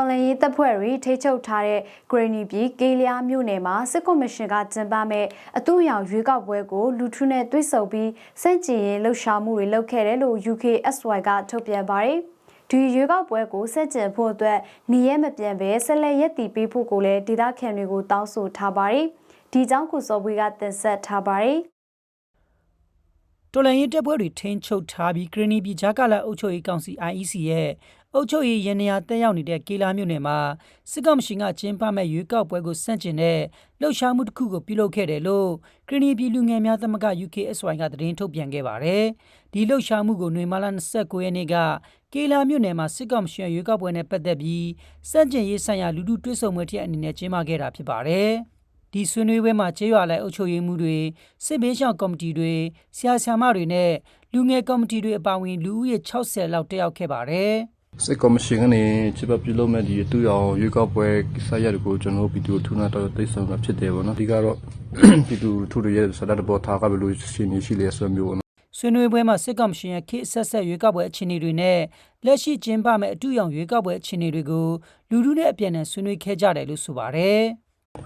တော်လန်ရေးတပ်ဖွဲ့တွေထိချုပ်ထားတဲ့ဂရနီပြည်ကေးလျားမြို့နယ်မှာစစ်ကော်မရှင်ကကျင်းပမဲ့အတူရောင်ရွေးကောက်ပွဲကိုလူထုနဲ့တွေ့ဆုံပြီးစန့်ကျင်ရေးလှုပ်ရှားမှုတွေလုပ်ခဲ့တယ်လို့ UKSY ကထုတ်ပြန်ပါတယ်။ဒီရွေးကောက်ပွဲကိုစက်ကျင်ဖို့အတွက်နေရမပြန်ပဲဆက်လက်ရက်တည်ပေးဖို့ကိုလည်းဒေသခံတွေကိုတောင်းဆိုထားပါတယ်။ဒီကြောင့်ကုစော်ဘွေကတင်ဆက်ထားပါတယ်။တော်လန်ရေးတပ်ဖွဲ့တွေထိန်းချုပ်ထားပြီးဂရနီပြည်ဂျာကာလာအုပ်ချုပ်ရေးကောင်စီ IEC ရဲ့ အုပ်ချုပ်ရေးရန်နေရာတက်ရောက်နေတဲ့ကေလာမြို့နယ်မှာစစ်ကောင်မရှင်ကကျင်းပမဲ့ရွေးကောက်ပွဲကိုစန့်ကျင်တဲ့လှုပ်ရှားမှုတစ်ခုကိုပြုလုပ်ခဲ့တယ်လို့ဂရနီပြည်လူငယ်များသမဂ္ဂ UKSY ကသတင်းထုတ်ပြန်ခဲ့ပါတယ်။ဒီလှုပ်ရှားမှုကိုຫນွေမာလာ29ရက်နေ့ကကေလာမြို့နယ်မှာစစ်ကောင်မရှင်ရွေးကောက်ပွဲနဲ့ပတ်သက်ပြီးစန့်ကျင်ရေးဆိုင်ရာလူထုတွဲဆုံပွဲတစ်အနေနဲ့ကျင်းပခဲ့တာဖြစ်ပါတယ်။ဒီဆွေးနွေးပွဲမှာကျေးရွာလိုက်အုပ်ချုပ်ရေးမှုတွေစစ်ဘေးရှောင်ကော်မတီတွေဆရာဆရာမတွေနဲ့လူငယ်ကော်မတီတွေအပါအဝင်လူဦးရေ60လောက်တက်ရောက်ခဲ့ပါတယ်။ စစ်ကော်မရှင်ကနေချစ်ပပြုလုပ်မဲ့ဒီအတူရောင်ရွေးကောက်ပွဲကိစ္စရပ်တွေကိုကျွန်တော်တို့ပြည်သူထုနာတော့သိဆောင်တာဖြစ်တယ်ပေါ့နော်ဒီကတော့ပြည်သူထုတွေရဲ့စတဲ့ပေါ်ထားကဘယ်လိုရှင်းနေရှိလဲဆိုမျိုးပေါ့နော်ဆွေးနွေးပွဲမှာစစ်ကောင်မရှင်ရဲ့ခေတ်ဆက်ဆက်ရွေးကောက်ပွဲအခြေအနေတွေနဲ့လက်ရှိကျင်းပမဲ့အတူရောင်ရွေးကောက်ပွဲအခြေအနေတွေကိုလူထုနဲ့အပြန်အလှန်ဆွေးနွေးခဲ့ကြတယ်လို့ဆိုပါတယ်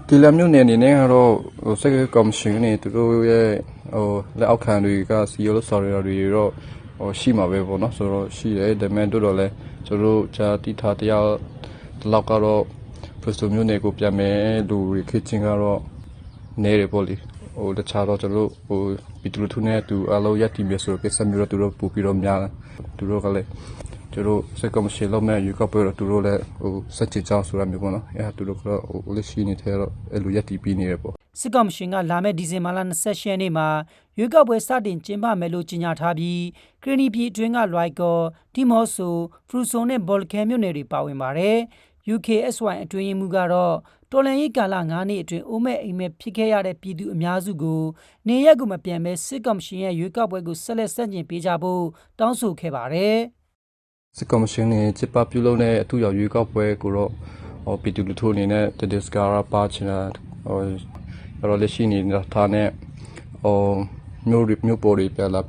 ဒီလမျိုးနယ်အနေနဲ့ကတော့ဟိုစစ်ကော်မရှင်ကနေသူတို့ရဲ့ဟိုလက်အောက်ခံတွေကစီရိုလို့ဆော်ရတွေတော့ ဟိုရှိမှာပဲပေါ့နော်ဆိုတော့ရှိတယ်ဒါပေမဲ့တို့တော့လဲကျွန်တော်တို့ဂျာတိထားတရားဒီလောက်ကတော့ဖရစတိုမျိုးနယ်ကိုပြန်မယ်လူတွေခချင်းကတော့နေရပေါ့လေဟိုတခြားတော့ကျွန်တော်တို့ဟိုပြည်သူလူထုနဲ့သူအလုံးရက်တည်မြဆိုကိစ္စမျိုးတော့သူတို့ပူပြီးတော့များသူတို့ကလည်း သူတို့စက်ကမရှိလို့မဲ့ယူကပ်တော့သူတို့လည်းဟိုစက်ချကြောင်းဆိုတာမျိုးပေါ့နော်အဲသူတို့ကတော့ဟိုလက်ရှိနေတဲ့တော့အဲ့လိုရက်တည်ပြီးနေရပေါ့စစ်ကောင်မရှင်ကလာမယ့်ဒီဇင်ဘာလ28ရက်နေ့မှာရွေးကောက်ပွဲစတင်ကျင်းပမယ်လို့ကြေညာထားပြီးခရီနီပြည်အတွင်းကလွိုက်ကော်ဒီမော့ဆိုဖရူဆိုနဲ့ဘော်လခဲမြို့နယ်တွေပါဝင်ပါတယ် UKSY အတွင်းရေးမှူးကတော့တော်လန်ရေးကာလ9နှစ်အတွင်းအိုးမဲ့အိမ်မဲ့ဖြစ်ခဲ့ရတဲ့ပြည်သူအများစုကိုနေရက်ကိုမပြန်ဘဲစစ်ကောင်ရှင်ရဲ့ရွေးကောက်ပွဲကိုဆက်လက်ဆန့်ကျင်ပေးကြဖို့တောင်းဆိုခဲ့ပါတယ် စစ်ကော်မရှင်နဲ့ချစ်ပပြုလုပ်တဲ့အထူးရောက်ရွေးကောက်ပွဲကိုတော့ဟောပြည်သူလူထုအနေနဲ့တဒစ်ကာရာပါချင်တာဟောရောလက်ရှိနေတာထားနဲ့ဟောမျိုးရီမျိုးပေါ်တွေပြန်လာ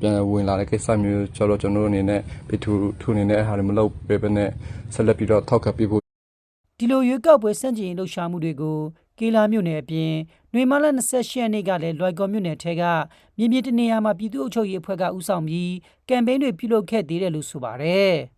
ပြန်ဝင်လာတဲ့ကိစ္စမျိုးကျွန်တော်ကျွန်တော်အနေနဲ့ပြည်သူထုအနေနဲ့အားမလုပ်ပဲပဲနဲ့ဆက်လက်ပြီးတော့ထောက်ခံပေးဖို့ဒီလိုရွေးကောက်ပွဲစန့်ကျင်ရေးလှုပ်ရှားမှုတွေကို ကေလာမြို့နယ်အပြင်နှွေမလ28ရက်နေ့ကလည်းလွိုက်ကော်မြို့နယ်ထဲကမြင်းမြတနေရာမှာပြည်သူ့အုပ်ချုပ်ရေးအဖွဲ့ကဦးဆောင်ပြီးကမ်ပိန်းတွေပြုလုပ်ခဲ့သေးတယ်လို့ဆိုပါတယ်။